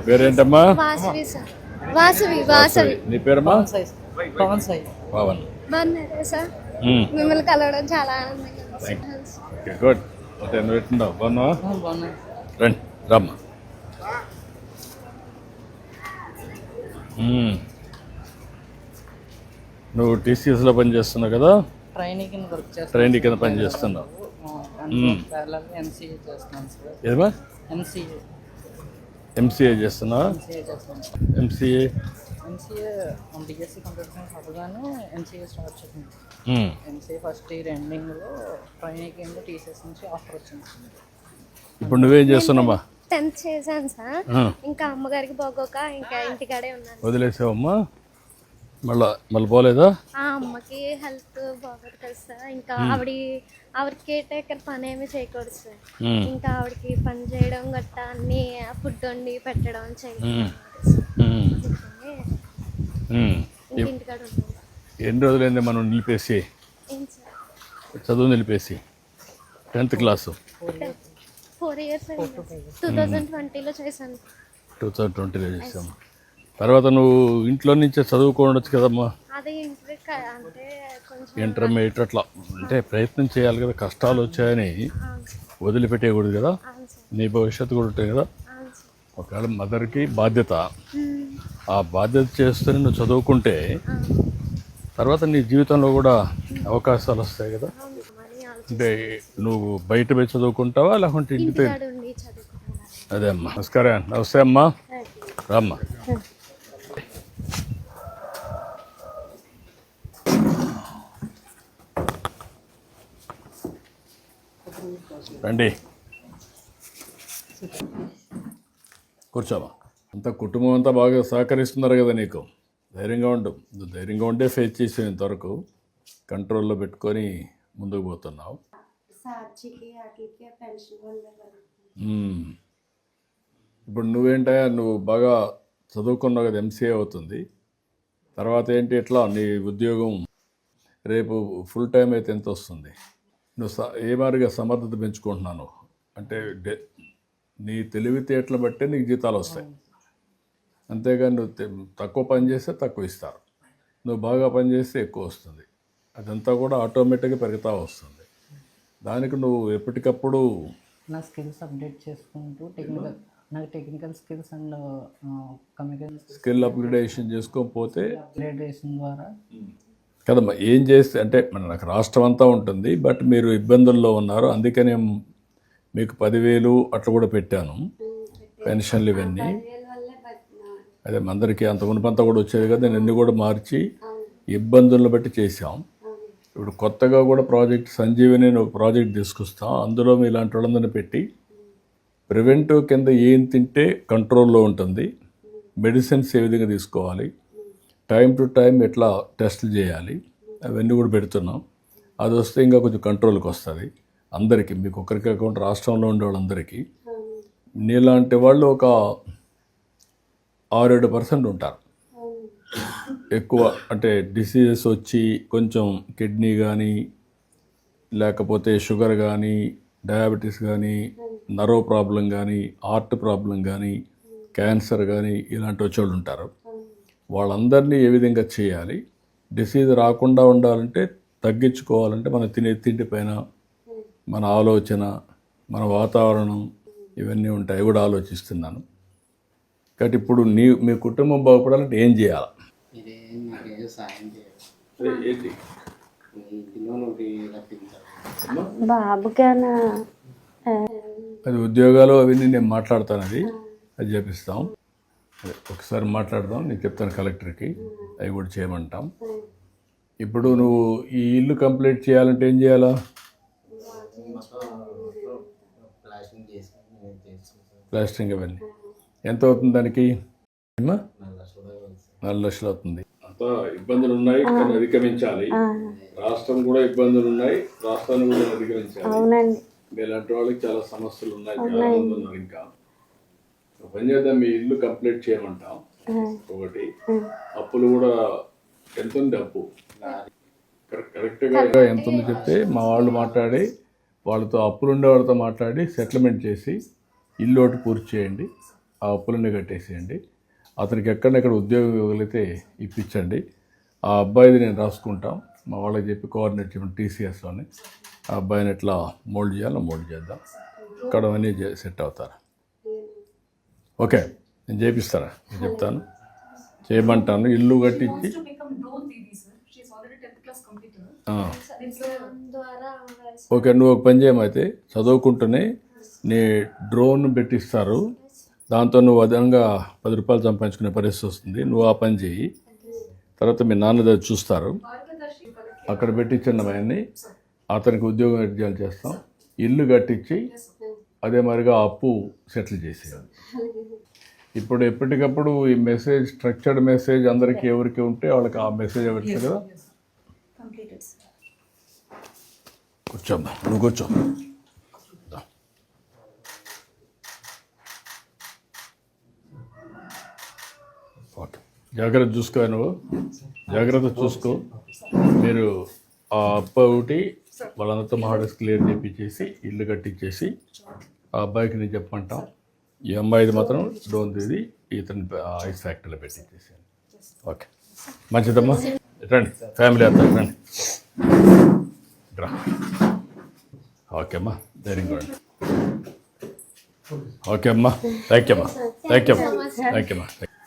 నీ పేరేంటమ్మా? వాసవి సార్. వాసవి వాసవి. నీ పేరమ్మా? పవన్ సాయి. పవన్. బాగున్నారా సార్? మ్మ్. మిమ్మల్ని కలవడం చాలా ఆనందంగా. ఓకే గుడ్ అంటే నువ్వు ఎట్లున్నావు? బాగున్నావా? బాగున్నాయి రండి రమ్మా. మ్మ్. నువ్వు టీసీఎస్లో పని చేస్తున్నావు కదా? ట్రైనింగ్ కింద వర్క్ చేస్తాను ట్రైన్ కింద పని చేస్తున్నావు. ఎంసీఏ చేస్తున్నాను సార్. ఎంసీఏ ఎంసీఏ చేస్తున్నావా ఎంసీఏ ఎంసీఏ కంప్యూటర్ సైన్స్ అవ్వగానే ఎంసీఏ స్టార్ట్ చేసింది. ఎంసీఏ ఫస్ట్ ఇయర్ ఎండింగ్లో ట్రైనింగ్ కింద టీసీఎస్ నుంచి ఆఫర్ వచ్చింది. ఇప్పుడు నువ్వేం చేస్తున్నావమ్మా టెన్త్ చేశాను సార్. ఆ. ఇంకా అమ్మగారికి పోగోక ఇంకా ఇంటికాడే ఉన్నాను. వదిలేసావమ్మా? మళ్ళా మళ్ళీ పోలేదా? ఆ అమ్మకి హెల్త్ బాగోదు కదా సార్. ఇంకా ఆవిడ ఆవిడ కేర్ టేకర్ పని ఏమి చేయకూడదు సార్. ఇంకా ఆవిడకి పని చేయడం గట్టా అన్ని ఫుడ్ వండి పెట్టడం ఉన్నాను ఎన్ని రోజులైంది మనం నిలిపేసి? ఏం సార్? చదువు నిలిపేసి? Tenth class? Four years two thousand ట్వంటీలో చేశాను. టూ థౌజండ్ ట్వంటీలో చేసాము తర్వాత నువ్వు ఇంట్లో నుంచే చదువుకోవచ్చు కదమ్మా. ఇంటర్మీడియట్ అట్లా. అంటే ప్రయత్నం చేయాలి కదా కష్టాలు వచ్చాయని వదిలిపెట్టేయకూడదు కదా. నీ భవిష్యత్తు కూడా ఉంటుంది కదా. ఒకవేళ మదర్కి బాధ్యత. ఆ బాధ్యత చేస్తూనే నువ్వు చదువుకుంటే తర్వాత నీ జీవితంలో కూడా అవకాశాలు వస్తాయి కదా. అంటే నువ్వు బయట పోయి చదువుకుంటావా లేకుంటే చదువుకున్నాను అదే అమ్మా. నమస్కారం. నమస్తే అమ్మా. రామ్మా. రండి. కూర్చోమా అంత కుటుంబం అంతా బాగా సహకరిస్తున్నారు కదా నీకు. ధైర్యంగా ఉండు. ధైర్యంగా ఉండే ఫేస్ చేసావు ఇంతవరకు కంట్రోల్లో పెట్టుకొని ముందుకు పోతున్నావు. ఇప్పుడు నువ్వేంటయ్యా నువ్వు బాగా చదువుకున్నావు కదా ఎంసీఏ అవుతుంది. తర్వాత ఏంటి ఎట్లా? నీ ఉద్యోగం రేపు ఫుల్ టైం అయితే ఎంత వస్తుంది? నువ్వు స ఏ మాదిరిగా సమర్థత పెంచుకుంటున్నాను? అంటే డే నీ తెలివితేటలు బట్టే నీకు జీతాలు వస్తాయి. అంతేగాని నువ్వు తక్కువ పని చేస్తే తక్కువ ఇస్తారు. నువ్వు బాగా పని చేస్తే ఎక్కువ వస్తుంది. అదంతా కూడా ఆటోమేటిక్గా పెరుగుతూ వస్తుంది. దానికి నువ్వు ఎప్పటికప్పుడు నా స్కిల్స్ అప్డేట్ చేసుకుంటూ టెక్నికల్ నాకు technical skills and communication skill upgradation చేసుకోకపోతే అప్గ్రేడేషన్ ద్వారా కదమ్మా ఏం చేస్తే అంటే మన నాకు రాష్ట్రం అంతా ఉంటుంది బట్ మీరు ఇబ్బందుల్లో ఉన్నారు అందుకనే మీకు పదివేలు అట్లా కూడా పెట్టాను పెన్షన్లు ఇవన్నీ. అదే అందరికీ అంత మునుపంతా కూడా వచ్చేది కదా నేను కూడా మార్చి ఇబ్బందులను బట్టి చేశాం. ఇప్పుడు కొత్తగా కూడా ప్రాజెక్ట్ సంజీవిని ఒక ప్రాజెక్ట్ తీసుకొస్తాం అందులో మీ ఇలాంటి వాళ్ళందరినీ పెట్టి ప్రివెంటివ్ కింద ఏం తింటే కంట్రోల్లో ఉంటుంది మెడిసిన్స్ ఏ విధంగా తీసుకోవాలి టైం టు టైం ఎట్లా టెస్టులు చేయాలి అవన్నీ కూడా పెడుతున్నాం. అది వస్తే ఇంకా కొంచెం కంట్రోల్కి వస్తుంది. అందరికీ మీకు ఒకరికి కాకుండా రాష్ట్రంలో ఉండే వాళ్ళందరికీ నీలాంటి వాళ్ళు ఒక ఆరేడు పర్సెంట్ ఉంటారు. ఎక్కువ అంటే డిసీజెస్ వచ్చి కొంచెం కిడ్నీ కానీ లేకపోతే షుగర్ కానీ డయాబెటీస్ కానీ నరో ప్రాబ్లం కానీ హార్ట్ ప్రాబ్లం కానీ క్యాన్సర్ కానీ ఇలాంటి వచ్చేవాళ్ళు ఉంటారు. వాళ్ళందరినీ ఏ విధంగా చేయాలి? డిసీజ్ రాకుండా ఉండాలంటే తగ్గించుకోవాలంటే మన తినే తిండి పైన మన ఆలోచన మన వాతావరణం ఇవన్నీ ఉంటాయి. కూడా ఆలోచిస్తున్నాను. కాబట్టి ఇప్పుడు నీ మీ కుటుంబం బాగుపడాలంటే ఏం చేయాలి? అది ఉద్యోగాలు అవన్నీ నేను మాట్లాడతాను అది అది చేపిస్తాం. ఒకసారి మాట్లాడదాం. నేను చెప్తాను కలెక్టర్కి. అవి కూడా చేయమంటాం. ఇప్పుడు నువ్వు ఈ ఇల్లు కంప్లీట్ చేయాలంటే ఏం చేయాలా? ప్లాస్టరింగ్ అవన్నీ. ఎంత అవుతుంది దానికి? నాలుగు లక్షలు అవుతుంది. అంతా ఇబ్బందులు ఉన్నాయి కానీ అధిగమించాలి. రాష్ట్రం కూడా ఇబ్బందులు ఉన్నాయి రాష్ట్రాన్ని కూడా అధిగమించాలి. అవునండి. మీలాంటి వాళ్ళకి చాలా సమస్యలు ఉన్నాయి చాలా మంది ఉన్నారు ఇంకా. పని చేద్దాం మీ ఇల్లు కంప్లీట్ చేయమంటాం. ఒకటి. అప్పులు కూడా ఎంత ఉంది అప్పు కరెక్ట్- కరెక్ట్గా ఎంత ఉందో చెప్తే మా వాళ్ళు మాట్లాడి వాళ్ళతో అప్పులు ఉండే వాళ్ళతో మాట్లాడి సెటిల్మెంట్ చేసి ఇల్లు ఒకటి పూర్తి చేయండి ఆ అప్పులన్నీ కట్టేసేయండి. అతనికి ఎక్కడెక్కడ ఉద్యోగం ఇవ్వగలిగితే ఇప్పించండి. ఆ అబ్బాయిది నేను రాసుకుంటాం. మా వాళ్ళకి చెప్పి కోఆర్డినేట్ చేయమని టీసీఎస్లోని ఆ అబ్బాయిని ఎట్లా మోల్డ్ చేయాలో మోల్డ్ చేద్దాం. ఇక్కడ అవన్నీ చే- సెట్ అవుతారు. ఓకే నేను చేపిస్తారా? నేను చెప్తాను. చేయమంటాను. ఇల్లు కట్టించి to become drone Didi, sir. She's already 10th class completed. ఆ, ద్వారా ఓకే నువ్వు ఒక పని చేయమైతే చదువుకుంటూనే నీ డ్రోన్ పెట్టిస్తారు. దాంతో నువ్వు అదనంగా పది రూపాయలు సంపాదించుకునే పరిస్థితి వస్తుంది. నువ్వు ఆ పని చేయి. తర్వాత మీ నాన్న దగ్గర చూస్తారు. అక్కడ పెట్టించిన అతనికి ఉద్యోగం చేస్తాం. ఇల్లు కట్టించి అదే మరిగా అప్పు సెటిల్ చేసేయాలి. ఇప్పుడు ఎప్పటికప్పుడు ఈ మెసేజ్ స్ట్రక్చర్డ్ మెసేజ్ అందరికీ ఎవరికి ఉంటే వాళ్ళకి ఆ మెసేజ్ పెడతారు కదా. కూర్చోమ్మా నువ్వు కూర్చో దా. ఓకే. జాగ్రత్త చూసుకో నువ్వు. జాగ్రత్త చూసుకో. మీరు ఆ అప్ప ఒకటి వాళ్ళందరితో మహాడస్ క్లియర్ చేపించేసి ఇల్లు కట్టించేసి ఆ అబ్బాయికి నేను చెప్పమంటాం. ఈ అమ్మాయిది మాత్రం డోన్ తీది ఇతను ఐస్ ఫ్యాక్టరీలో పెట్టించేసి ఓకే. మంచిదమ్మా. రండి ఫ్యామిలీ అంతా రండి. రా. ఓకే అమ్మా వెరీ గుడ్ ఓకే అమ్మా. థ్యాంక్ యూ అమ్మా. థ్యాంక్ యూ అమ్మా. థ్యాంక్ యూ అమ్మా.